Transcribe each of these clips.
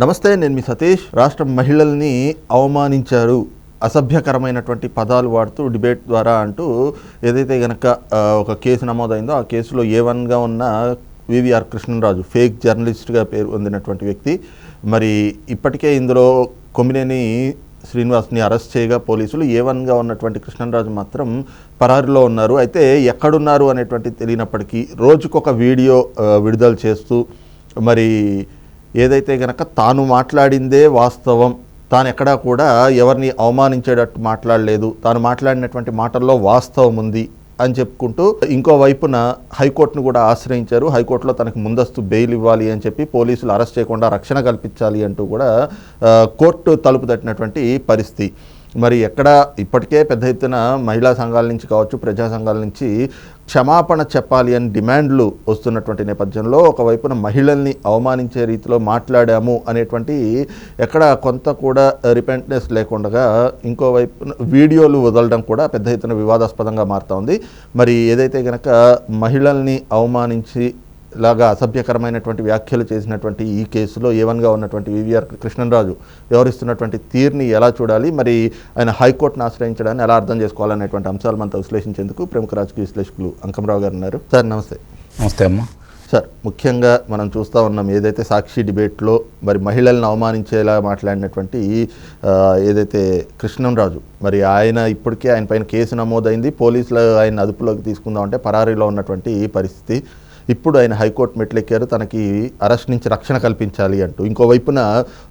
నమస్తే నేను మీ సతీష్. రాష్ట్ర మహిళల్ని అవమానించారు. అసభ్యకరమైనటువంటి పదాలు వాడుతూ డిబేట్ ద్వారా అంటూ ఏదైతే గనక ఒక కేసు నమోదైందో ఆ కేసులో ఏ వన్గా ఉన్న వివిఆర్ కృష్ణరాజు ఫేక్ జర్నలిస్ట్గా పేరు పొందినటువంటి వ్యక్తి. మరి ఇప్పటికే ఇందులో కొమ్మినేని శ్రీనివాస్ని అరెస్ట్ చేయగా పోలీసులు ఏ వన్గా ఉన్నటువంటి కృష్ణరాజు మాత్రం పరారిలో ఉన్నారు. అయితే ఎక్కడున్నారు అనేటువంటి తెలియనప్పటికీ రోజుకొక వీడియో విడుదల చేస్తూ మరి ఏదైతే గనక తాను మాట్లాడిందే వాస్తవం తాను ఎక్కడా కూడా ఎవరిని అవమానించేటట్టు మాట్లాడలేదు. తాను మాట్లాడినటువంటి మాటల్లో వాస్తవం ఉంది అని చెప్పుకుంటూ ఇంకో వైపున హైకోర్టును కూడా ఆశ్రయించారు. హైకోర్టులో తనకు ముందస్తు బెయిల్ ఇవ్వాలి అని చెప్పి పోలీసులు అరెస్ట్ చేయకుండా రక్షణ కల్పించాలి అంటూ కూడా కోర్టు తలుపు తట్టినటువంటి పరిస్థితి. మరి ఎక్కడ ఇప్పటికే పెద్ద ఎత్తున మహిళా సంఘాల నుంచి కావచ్చు ప్రజా సంఘాల నుంచి క్షమాపణ చెప్పాలి అని డిమాండ్లు వస్తున్నటువంటి నేపథ్యంలో ఒకవైపున మహిళల్ని అవమానించే రీతిలో మాట్లాడాము అనేటువంటి ఎక్కడ కొంత కూడా రిపెంట్నెస్ లేకుండా ఇంకోవైపున వీడియోలు వదలడం కూడా పెద్ద ఎత్తున వివాదాస్పదంగా మారుతూ ఉంది. మరి ఏదైతే కనుక మహిళల్ని అవమానించి లాగా అసభ్యకరమైనటువంటి వ్యాఖ్యలు చేసినటువంటి ఈ కేసులో ఏవన్గా ఉన్నటువంటి వివిఆర్ కృష్ణరాజు వ్యవహరిస్తున్నటువంటి తీర్ని ఎలా చూడాలి? మరి ఆయన హైకోర్టును ఆశ్రయించడాన్ని ఎలా అర్థం చేసుకోవాలనేటువంటి అంశాలు మనతో విశ్లేషించేందుకు ప్రముఖ రాజకీయ విశ్లేషకులు అంకంరావు గారు ఉన్నారు. సార్ నమస్తే. నమస్తే అమ్మ. సార్ ముఖ్యంగా మనం చూస్తూ ఉన్నాం ఏదైతే సాక్షి డిబేట్లో మరి మహిళలను అవమానించేలా మాట్లాడినటువంటి ఏదైతే కృష్ణంరాజు మరి ఆయన ఇప్పటికే ఆయన పైన కేసు నమోదైంది. పోలీసులు ఆయన అదుపులోకి తీసుకుందామంటే పరారీలో ఉన్నటువంటి పరిస్థితి. ఇప్పుడు ఆయన హైకోర్టు మెట్లెక్కారు తనకి అరెస్ట్ నుంచి రక్షణ కల్పించాలి అంటూ. ఇంకోవైపున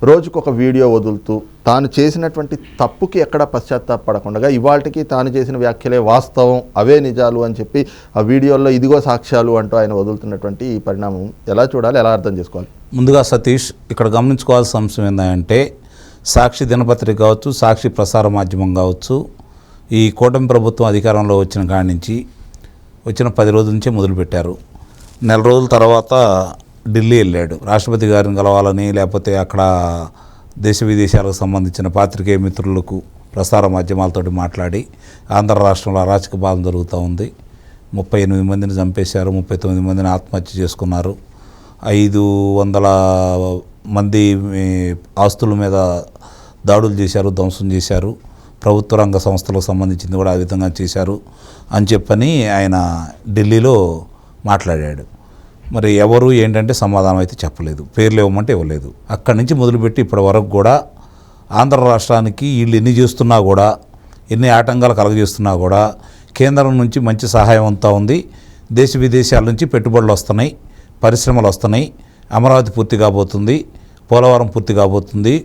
రోజుకొక వీడియో వదులుతూ తాను చేసినటువంటి తప్పుకి ఎక్కడ పశ్చాత్తాపడకుండా ఇవాళకి తాను చేసిన వ్యాఖ్యలే వాస్తవం అవే నిజాలు అని చెప్పి ఆ వీడియోల్లో ఇదిగో సాక్ష్యాలు అంటూ ఆయన వదులుతున్నటువంటి ఈ పరిణామం ఎలా చూడాలి ఎలా అర్థం చేసుకోవాలి? ముందుగా సతీష్ ఇక్కడ గమనించుకోవాల్సిన అంశం ఏంటంటే సాక్షి దినపత్రిక కావచ్చు సాక్షి ప్రసార మాధ్యమం కావచ్చు ఈ కూటమి ప్రభుత్వం అధికారంలో వచ్చిన కాడి నుంచి వచ్చిన పది రోజుల నుంచే మొదలుపెట్టారు. నెల రోజుల తర్వాత ఢిల్లీ వెళ్ళాడు. రాష్ట్రపతి గారిని కలవాలని లేకపోతే అక్కడ దేశ విదేశాలకు సంబంధించిన పాత్రికేయ మిత్రులకు ప్రసార మాధ్యమాలతో మాట్లాడి ఆంధ్ర రాష్ట్రంలో అరాచక పాలన జరుగుతూ ఉంది. ముప్పై ఎనిమిది మందిని చంపేశారు ముప్పై తొమ్మిది మందిని ఆత్మహత్య చేసుకున్నారు. ఐదు వందల మంది ఆస్తుల మీద దాడులు చేశారు ధ్వంసం చేశారు. ప్రభుత్వ రంగ సంస్థలకు సంబంధించింది కూడా ఆ విధంగా చేశారు అని చెప్పని ఆయన ఢిల్లీలో మాట్లాడాడు. మరి ఎవరు ఏంటంటే సమాధానం అయితే చెప్పలేదు. పేర్లు ఇవ్వమంటే ఇవ్వలేదు. అక్కడి నుంచి మొదలుపెట్టి ఇప్పటి వరకు కూడా ఆంధ్ర రాష్ట్రానికి వీళ్ళు ఎన్ని చేస్తున్నా కూడా ఎన్ని ఆటంకాలు కలగజేస్తున్నా కూడా కేంద్రం నుంచి మంచి సహాయం అంతా ఉంది. దేశ విదేశాల నుంచి పెట్టుబడులు వస్తున్నాయి పరిశ్రమలు వస్తున్నాయి. అమరావతి పూర్తి కాబోతుంది పోలవరం పూర్తి కాబోతుంది.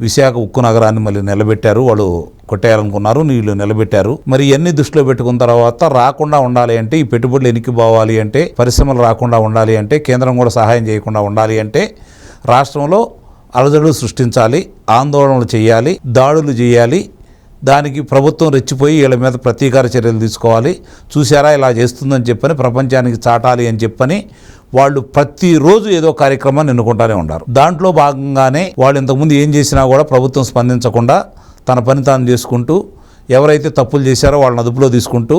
విశాఖ ఉక్కు నగరాన్ని మళ్ళీ నిలబెట్టారు. వాళ్ళు కొట్టేయాలనుకున్నారు. నీళ్ళు నిలబెట్టారు. మరి ఇవన్నీ దృష్టిలో పెట్టుకున్న తర్వాత రాకుండా ఉండాలి అంటే ఈ పెట్టుబడులు ఎనికి పోవాలి అంటే పరిశ్రమలు రాకుండా ఉండాలి అంటే కేంద్రం కూడా సహాయం చేయకుండా ఉండాలి అంటే రాష్ట్రంలో అలజడులు సృష్టించాలి ఆందోళనలు చేయాలి దాడులు చేయాలి దానికి ప్రభుత్వం రెచ్చిపోయి వీళ్ళ మీద ప్రతీకార చర్యలు తీసుకోవాలి. చూసారా ఇలా చేస్తుందని చెప్పని ప్రపంచానికి చాటాలి అని చెప్పని వాళ్ళు ప్రతిరోజు ఏదో కార్యక్రమాన్ని ఎన్నుకుంటానే ఉన్నారు. దాంట్లో భాగంగానే వాళ్ళు ఇంతకుముందు ఏం చేసినా కూడా ప్రభుత్వం స్పందించకుండా తన పని తాను చేసుకుంటూ ఎవరైతే తప్పులు చేశారో వాళ్ళని అదుపులో తీసుకుంటూ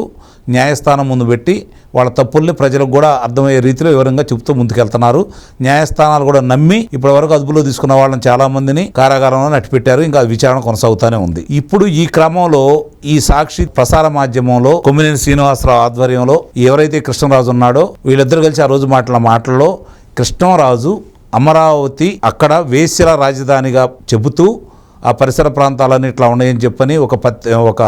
న్యాయస్థానం ముందు పెట్టి వాళ్ళ తప్పుల్ని ప్రజలకు కూడా అర్థమయ్యే రీతిలో వివరంగా చెబుతూ ముందుకెళ్తున్నారు. న్యాయస్థానాలు కూడా నమ్మి ఇప్పటి వరకు అదుపులో తీసుకున్న వాళ్ళని చాలామందిని కారాగారంలో నట్టిపెట్టారు. ఇంకా విచారణ కొనసాగుతూనే ఉంది. ఇప్పుడు ఈ క్రమంలో ఈ సాక్షి ప్రసార మాధ్యమంలో కొమ్మినేని శ్రీనివాసరావు ఆధ్వర్యంలో ఎవరైతే కృష్ణరాజు ఉన్నాడో వీళ్ళిద్దరు కలిసి ఆ రోజు మాటల మాటల్లో కృష్ణరాజు అమరావతి అక్కడ వేశ్యల రాజధానిగా చెబుతూ ఆ పరిసర ప్రాంతాలన్నీ ఇట్లా ఉన్నాయని చెప్పని ఒక పత్ ఒక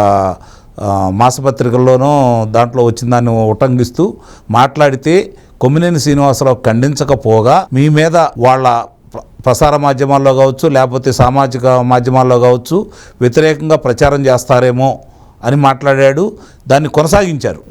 మాసపత్రికల్లోనూ దాంట్లో వచ్చిన దాన్ని ఉటంకిస్తూ మాట్లాడితే కొమ్మినేని శ్రీనివాసరావు ఖండించకపోగా మీ మీద వాళ్ళ ప్ర- ప్రసార మాధ్యమాల్లో కావచ్చు లేకపోతే సామాజిక మాధ్యమాల్లో కావచ్చు వ్యతిరేకంగా ప్రచారం చేస్తారేమో అని మాట్లాడాడు. దాన్ని కొనసాగించారు.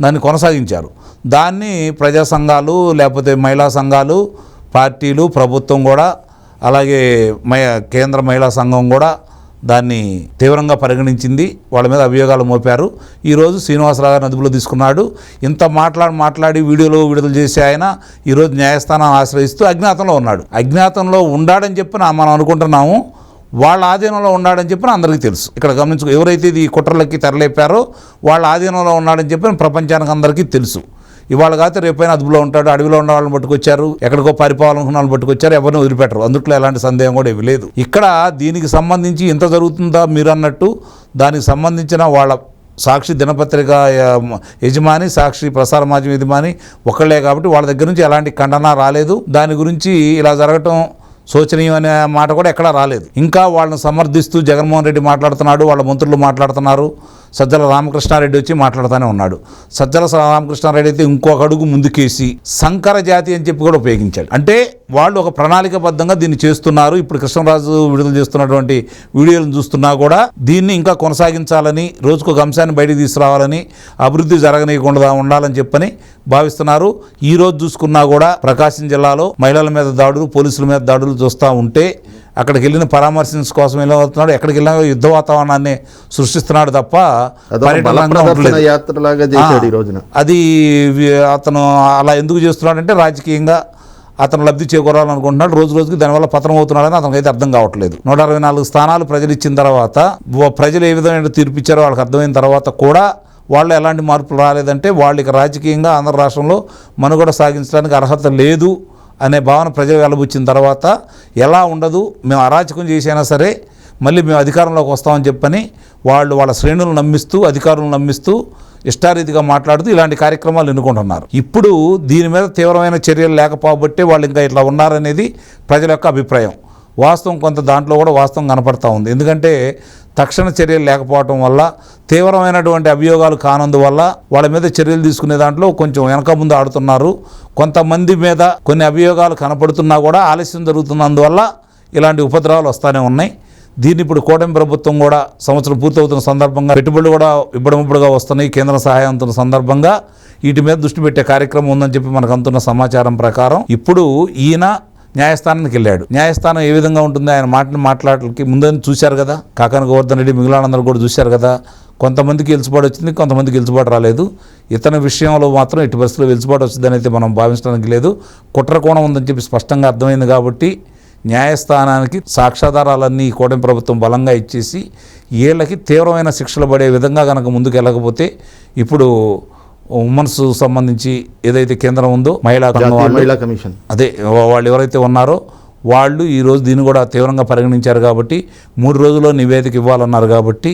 దాన్ని కొనసాగించారు. దాన్ని ప్రజా సంఘాలు లేకపోతే మహిళా సంఘాలు పార్టీలు ప్రభుత్వం కూడా అలాగే మహి కేంద్ర మహిళా సంఘం కూడా దాన్ని తీవ్రంగా పరిగణించింది. వాళ్ళ మీద అభియోగాలు మోపారు. ఈరోజు శ్రీనివాసరావు గారిని అదుపులో తీసుకున్నాడు. ఇంత మాట్లాడి మాట్లాడి వీడియోలో విడుదల చేసి ఆయన ఈరోజు న్యాయస్థానాన్ని ఆశ్రయిస్తూ అజ్ఞాతంలో ఉన్నాడు. అజ్ఞాతంలో ఉండాడని చెప్పి మనం అనుకుంటున్నాము. వాళ్ళ ఆధీనంలో ఉన్నాడని చెప్పిన అందరికీ తెలుసు. ఇక్కడ గమనించుకో ఎవరైతే ఇది కుట్రలకి తెరలేపారో వాళ్ళ ఆధీనంలో ఉన్నాడని చెప్పిన ప్రపంచానికి అందరికీ తెలుసు. ఇవాళ కాకపోతే రేపైనా అదుపులో ఉంటాడు అడవిలో ఉన్న వాళ్ళని పట్టుకొచ్చారు ఎక్కడికో పరిపాలనుకున్న వాళ్ళని పట్టుకొచ్చారు ఎవరిని వదిలిపెట్టరు. అందుట్లో ఎలాంటి సందేహం కూడా ఏమీ లేదు. ఇక్కడ దీనికి సంబంధించి ఇంత జరుగుతుందా మీరు అన్నట్టు దానికి సంబంధించిన వాళ్ళ సాక్షి దినపత్రిక యజమాని సాక్షి ప్రసార మాధ్యమ యజమాని ఒకళ్ళే కాబట్టి వాళ్ళ దగ్గర నుంచి ఎలాంటి ఖండన రాలేదు. దాని గురించి ఇలా జరగటం శోచనీయం అనే మాట కూడా ఎక్కడా రాలేదు. ఇంకా వాళ్ళని సమర్థిస్తూ జగన్మోహన్ రెడ్డి మాట్లాడుతున్నాడు వాళ్ళ మంత్రులు మాట్లాడుతున్నారు. సజ్జల రామకృష్ణారెడ్డి వచ్చి మాట్లాడుతూనే ఉన్నాడు. సజ్జల రామకృష్ణారెడ్డి అయితే ఇంకొక అడుగు ముందుకేసి సంకర జాతి అని చెప్పి కూడా ఉపయోగించాడు. అంటే వాళ్ళు ఒక ప్రణాళికబద్ధంగా దీన్ని చేస్తున్నారు. ఇప్పుడు కృష్ణరాజు విడుదల చేస్తున్నటువంటి వీడియోలను చూస్తున్నా కూడా దీన్ని ఇంకా కొనసాగించాలని రోజుకు ఒక అంశాన్ని బయటికి తీసుకురావాలని అభివృద్ధి జరగనీయకుండా ఉండాలని చెప్పని భావిస్తున్నారు. ఈ రోజు చూసుకున్నా కూడా ప్రకాశం జిల్లాలో మహిళల మీద దాడులు పోలీసుల మీద దాడులు చూస్తూ ఉంటే అక్కడికి వెళ్ళిన పరామర్శించ కోసం ఎలా అవుతున్నాడు ఎక్కడికి వెళ్ళినా యుద్ధ వాతావరణాన్ని సృష్టిస్తున్నాడు తప్ప అది అతను అలా ఎందుకు చేస్తున్నాడంటే రాజకీయంగా అతను లబ్ధి చేకూరాలనుకుంటున్నాడు. రోజు రోజుకి దానివల్ల పతనం అవుతున్నాడని అతనికి అయితే అర్థం కావట్లేదు. నూట అరవై నాలుగు స్థానాలు ప్రజలు ఇచ్చిన తర్వాత ప్రజలు ఏ విధమైన తీర్పు ఇచ్చారో వాళ్ళకి అర్థమైన తర్వాత కూడా వాళ్ళు ఎలాంటి మార్పులు రాలేదంటే వాళ్ళు ఇక రాజకీయంగా ఆంధ్ర రాష్ట్రంలో మనుగడ సాగించడానికి అర్హత లేదు. అనే భావన ప్రజలు వెలబుచ్చిన తర్వాత ఎలా ఉండదు మేము అరాచకం చేసైనా సరే మళ్ళీ మేము అధికారంలోకి వస్తామని చెప్పని వాళ్ళు వాళ్ళ శ్రేణులను నమ్మిస్తూ అధికారులను నమ్మిస్తూ ఇష్టారీతిగా మాట్లాడుతూ ఇలాంటి కార్యక్రమాలు ఎన్నుకుంటున్నారు. ఇప్పుడు దీని మీద తీవ్రమైన చర్యలు లేకపోబట్టే వాళ్ళు ఇంకా ఇట్లా ఉన్నారనేది ప్రజల యొక్క అభిప్రాయం. వాస్తవం కొంత దాంట్లో కూడా వాస్తవం కనపడతా ఉంది. ఎందుకంటే తక్షణ చర్యలు లేకపోవటం వల్ల తీవ్రమైనటువంటి అభియోగాలు కానందువల్ల వాళ్ళ మీద చర్యలు తీసుకునే దాంట్లో కొంచెం వెనక ముందు ఆడుతున్నారు. కొంతమంది మీద కొన్ని అభియోగాలు కనపడుతున్నా కూడా ఆలస్యం జరుగుతున్నందువల్ల ఇలాంటి ఉపద్రవాలు వస్తూనే ఉన్నాయి. దీన్ని ఇప్పుడు కూటమి ప్రభుత్వం కూడా సంవత్సరం పూర్తవుతున్న సందర్భంగా పెట్టుబడులు కూడా ఇబ్బడముబ్బడుగా వస్తున్నాయి కేంద్ర సహాయం సందర్భంగా. వీటి మీద దృష్టి పెట్టే కార్యక్రమం ఉందని చెప్పి మనకు అందుతున్న సమాచారం ప్రకారం ఇప్పుడు ఈయన న్యాయస్థానానికి వెళ్ళాడు. న్యాయస్థానం ఏ విధంగా ఉంటుంది? ఆయన మాటని మాట్లాడలకి ముందని చూశారు కదా? కాకన గోవర్ధన్ రెడ్డి మిగిలినందరూ కూడా చూశారు కదా? కొంతమందికి వెలుసుబాటు వచ్చింది కొంతమందికి వెలుసుబాటు రాలేదు. ఇతని విషయంలో మాత్రం ఎట్టి పరిస్థితుల్లో వెలుసుబాటు వచ్చిందని అయితే మనం భావించడానికి లేదు. కుట్ర కోణం ఉందని చెప్పి స్పష్టంగా అర్థమైంది కాబట్టి న్యాయస్థానానికి సాక్ష్యాధారాలన్నీ ఈ కూటమి ప్రభుత్వం బలంగా ఇచ్చేసి వీళ్ళకి తీవ్రమైన శిక్షలు పడే విధంగా కనుక ముందుకు వెళ్ళకపోతే ఇప్పుడు ఉమెన్స్ సంబంధించి ఏదైతే కేంద్రం ఉందో మహిళా కమిషన్. అదే వాళ్ళు ఎవరైతే ఉన్నారో వాళ్ళు ఈరోజు దీన్ని కూడా తీవ్రంగా పరిగణించారు కాబట్టి మూడు రోజుల్లో నివేదిక ఇవ్వాలన్నారు కాబట్టి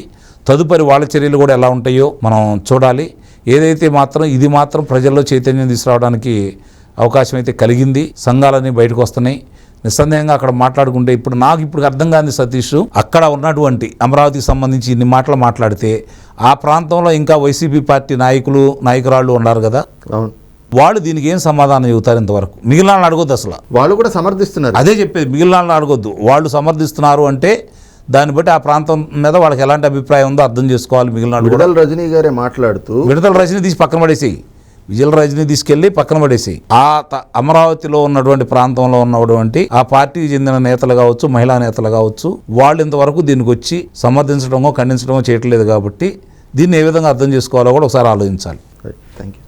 తదుపరి వాళ్ళ చర్యలు కూడా ఎలా ఉంటాయో మనం చూడాలి. ఏదైతే మాత్రం ఇది మాత్రం ప్రజల్లో చైతన్యం తీసుకురావడానికి అవకాశం అయితే కలిగింది. సంఘాలన్నీ బయటకు వస్తున్నాయి. నిస్సందేహంగా అక్కడ మాట్లాడుకుంటే ఇప్పుడు నాకు ఇప్పుడు అర్థం కాని సతీష్ అక్కడ ఉన్నటువంటి అమరావతికి సంబంధించి ఇన్ని మాటలు మాట్లాడితే ఆ ప్రాంతంలో ఇంకా వైసీపీ పార్టీ నాయకులు నాయకురాళ్ళు ఉన్నారు కదా? అవును. వాళ్ళు దీనికి ఏం సమాధానం చెబుతారు ఇంతవరకు? మిగిలిన అడగొద్దు అసలు. వాళ్ళు కూడా సమర్థిస్తున్నారు. అదే చెప్పేది మిగిలిన అడగొద్దు. వాళ్ళు సమర్థిస్తున్నారు అంటే దాన్ని బట్టి ఆ ప్రాంతం మీద వాళ్ళకి ఎలాంటి అభిప్రాయం ఉందో అర్థం చేసుకోవాలి మిగిలిన రజనీ గారే మాట్లాడుతూ విడతల రజని తీసి పక్కన పడేసేయి. విజయలరాజుని తీసుకెళ్ళి పక్కన పడేసి ఆ త- అమరావతిలో ఉన్నటువంటి ప్రాంతంలో ఉన్నటువంటి ఆ పార్టీకి చెందిన నేతలు కావచ్చు మహిళా నేతలు కావచ్చు వాళ్ళు ఇంతవరకు దీనికి వచ్చి సమర్థించడమో ఖండించడమో చేయట్లేదు కాబట్టి దీన్ని ఏ విధంగా అర్థం చేసుకోవాలో కూడా ఒకసారి ఆలోచించాలి. Thank you